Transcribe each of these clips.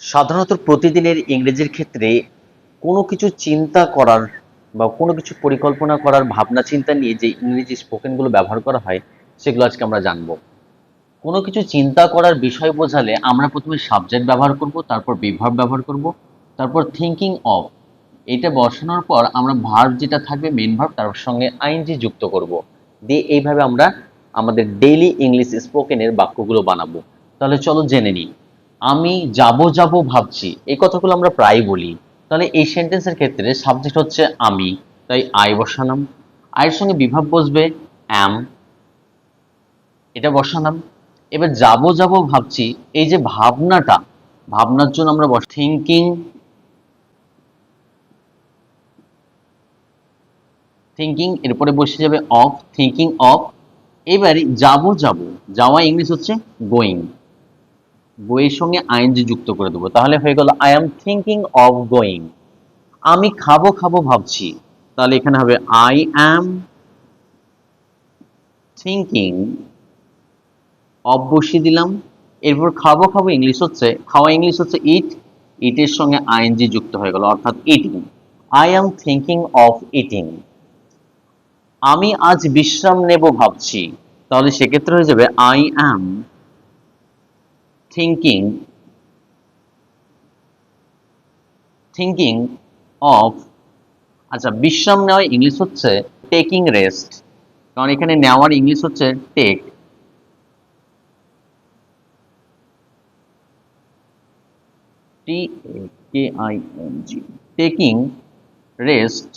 সাধারণত প্রতিদিনের ইংরেজির ক্ষেত্রে কোনো কিছু চিন্তা করার বা কোনো কিছু পরিকল্পনা করার ভাবনা চিন্তা নিয়ে যে ইংরেজি স্পোকেনগুলো ব্যবহার করা হয়, সেগুলো আজকে আমরা জানব। কোনো কিছু চিন্তা করার বিষয় বোঝালে আমরা প্রথমে সাবজেক্ট ব্যবহার করব, তারপর বিভাগ ব্যবহার করব, তারপর থিঙ্কিং অফ এটা বসানোর পর আমরা ভার্ব যেটা থাকবে মেন ভার্ব তার সঙ্গে আইনজি যুক্ত করব। দিয়ে এইভাবে আমরা আমাদের ডেইলি ইংলিশ স্পোকেনের বাক্যগুলো বানাবো। তাহলে চলো জেনে নিই। আমি যাব যাব ভাবছি, এই কথাগুলো আমরা প্রায় বলি। তাহলে এই সেন্টেন্সের ক্ষেত্রে সাবজেক্ট হচ্ছে আমি, তাই আই বসালাম। আয়ের সঙ্গে বিভাব বসবে অ্যাম এটা বসালাম। এবার যাব যাব ভাবছি, এই যে ভাবনাটা, ভাবনার জন্য আমরা বস থিঙ্কিং থিঙ্কিং এরপরে বসে যাবে অফ থিঙ্কিং অফ এবারে যাব যাব, যাওয়া ইংলিশ হচ্ছে গোয়িং বইয়ের সঙ্গে আইনজি যুক্ত করে দেবো। তাহলে হয়ে গেল I am thinking of going আমি খাব খাব ভাবছি। তাহলে এখানে হবে আই অ্যাম থিঙ্কিং অফ বসিয়ে দিলাম। এরপর খাব খাব ইংলিশ হচ্ছে, খাওয়া ইংলিশ হচ্ছে ইট ইটের সঙ্গে আইএনজি যুক্ত হয়ে গেল, অর্থাৎ eating I am thinking of eating আমি আজ বিশ্রাম নেব ভাবছি। তাহলে সেক্ষেত্রে হয়ে যাবে I am thinking thinking of আচ্ছা বিশ্রাম নেওয়া ইংলিশ হচ্ছে টেকিং রেস্ট কারণ এখানে নেওয়ার ইংলিশ হচ্ছে take T K I N G taking rest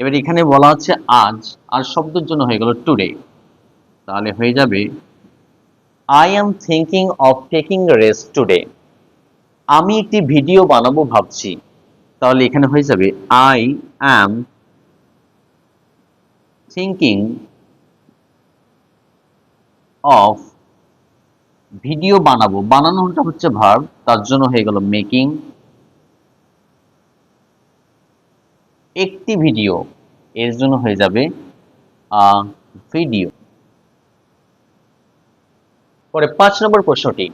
এবার এখানে বলা হচ্ছে আজ, আর শব্দের জন্য হয়ে গেল টুডে তাহলে হয়ে যাবে I am thinking of taking rest today আমি একটি ভিডিও বানাবো ভাবছি। তাহলে এখানে হয়ে যাবে I am thinking of video বানাবো। বানানোটা হচ্ছে ভার্ব, তার জন্য হয়ে গেল মেকিং একটি ভিডিও এর জন্য হয়ে যাবে ভিডিও পরে পাঁচ নম্বর প্রশ্নটি,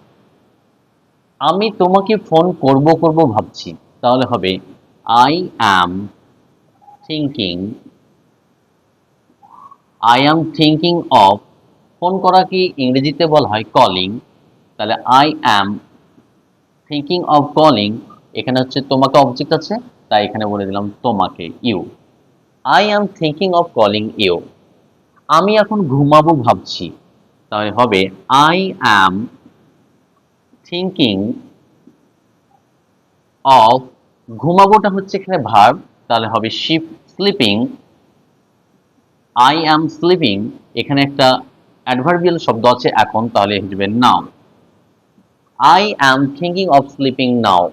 আমি তোমাকে ফোন করব করব ভাবছি, তাহলে হবে I am thinking I am thinking of phone করা কি ইংরেজিতে বলা হয় কলিং তাহলে I am thinking of calling এখানে হচ্ছে তোমাকে অবজেক্ট আছে, তাই এখানে বলে দিলাম তোমাকে you I am thinking of calling you আমি এখন ঘুমাবো ভাবছি। তাহলে হবে আই অ্যাম থিঙ্কিং অফ ঘুমাবোটা হচ্ছে এখানে ভার্ব তাহলে হবে sleep sleeping I am sleeping এখানে একটা অ্যাডভার্বিয়াল শব্দ আছে এখন, তাহলে হিসেবে now I am thinking of sleeping now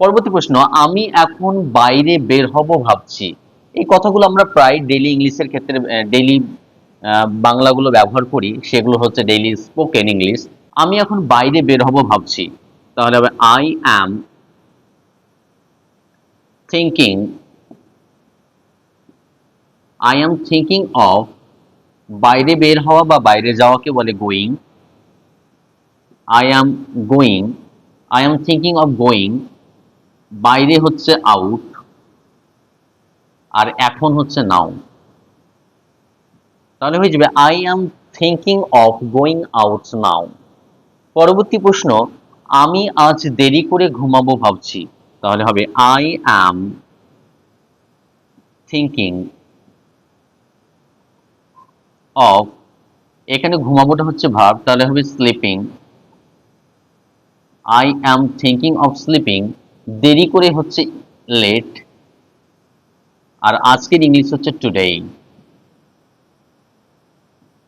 পরবর্তী প্রশ্ন, আমি এখন বাইরে বের হব ভাবছি। এই কথাগুলো আমরা প্রায় ডেইলি ইংলিশের ক্ষেত্রে ডেইলি বাংলাগুলো ব্যবহার করি, সেগুলো হচ্ছে ডেইলি স্পোকেন ইংলিশ আমি এখন বাইরে বের হব ভাবছি। তাহলে হবে I am thinking I am thinking of বাইরে বের হওয়া বা বাইরে যাওয়াকে বলে going I am going I am thinking of going বাইরে হচ্ছে আউট আর এখন হচ্ছে নাও তাহলে হয়ে যাবে I am thinking of going out now পরবর্তী প্রশ্ন, আমি আজ দেরি করে ঘুমাবো ভাবছি। তাহলে হবে আই অ্যাম থিঙ্কিং অফ এখানে ঘুমাবোটা হচ্ছে ভাব, তাহলে হবে sleeping I am thinking of sleeping দেরি করে হচ্ছে লেট আর আজকের ইংলিশ হচ্ছে today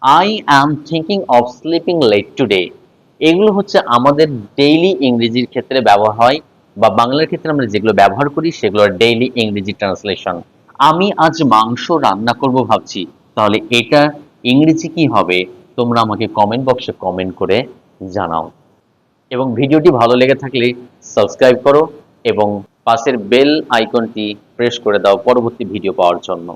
I am thinking of sleeping late today এগুলো হচ্ছে আমাদের ডেইলি ইংরেজির ক্ষেত্রে ব্যবহার হয় বা বাংলার ক্ষেত্রে আমরা যেগুলো ব্যবহার করি সেগুলোর ডেইলি ইংরেজি ট্রান্সলেশন আমি আজ মাংস রান্না করব ভাবছি। তাহলে এটা ইংরেজি কি হবে? তোমরা আমাকে কমেন্ট বক্সে কমেন্ট করে জানাও। এবং ভিডিওটি ভালো লেগে থাকলে সাবস্ক্রাইব করো এবং পাশের বেল আইকনটি প্রেস করে দাও পরবর্তী ভিডিও পাওয়ার জন্য।